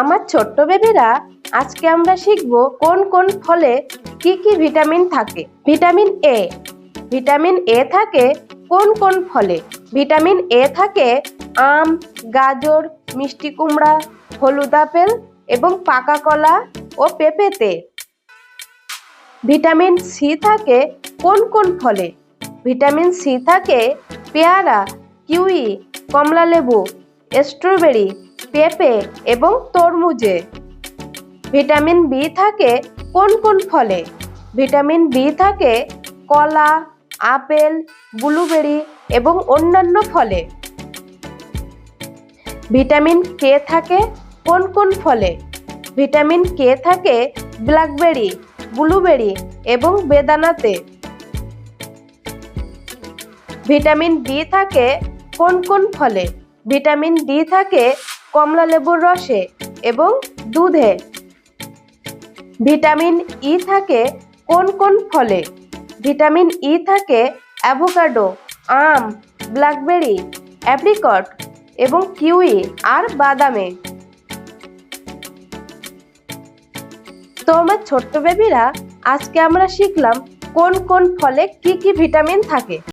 আমার ছোট্ট বেবিরা, আজকে আমরা শিখব কোন কোন ফলে কি কি ভিটামিন থাকে। ভিটামিন এ ভিটামিন এ থাকে কোন কোন ফলে। ভিটামিন এ থাকে আম, গাজর, মিষ্টি কুমড়া, হলুদ আপেল এবং পাকা কলা ও পেঁপেতে। ভিটামিন সি থাকে কোন কোন ফলে। ভিটামিন সি থাকে পেয়ারা, কিউই কমলা লেবু স্ট্রবেরি পেঁপে এবং তরমুজে। ভিটামিন বি থাকে কোন কোন ফলে? ভিটামিন বি থাকে কলা, আপেল, ব্লুবেরি এবং অন্যান্য ফলে। ভিটামিন কে থাকে কোন কোন ফলে? ভিটামিন কে থাকে ব্ল্যাকবেরি, ব্লুবেরি এবং বেদানাতে। ভিটামিন ডি থাকে কোন কোন ফলে? ভিটামিন ডি থাকে কমলা লেবুর রসে এবং দুধে। ভিটামিন ই থাকে কোন কোন ফলে? ভিটামিন ই থাকে অ্যাভোকাডো, আম, ব্ল্যাকবেরি, অ্যাপ্রিকট এবং কিউই আর বাদামে। তো আমার ছোট্ট বেবিরা, আজকে আমরা শিখলাম কোন কোন ফলে কি কি ভিটামিন থাকে।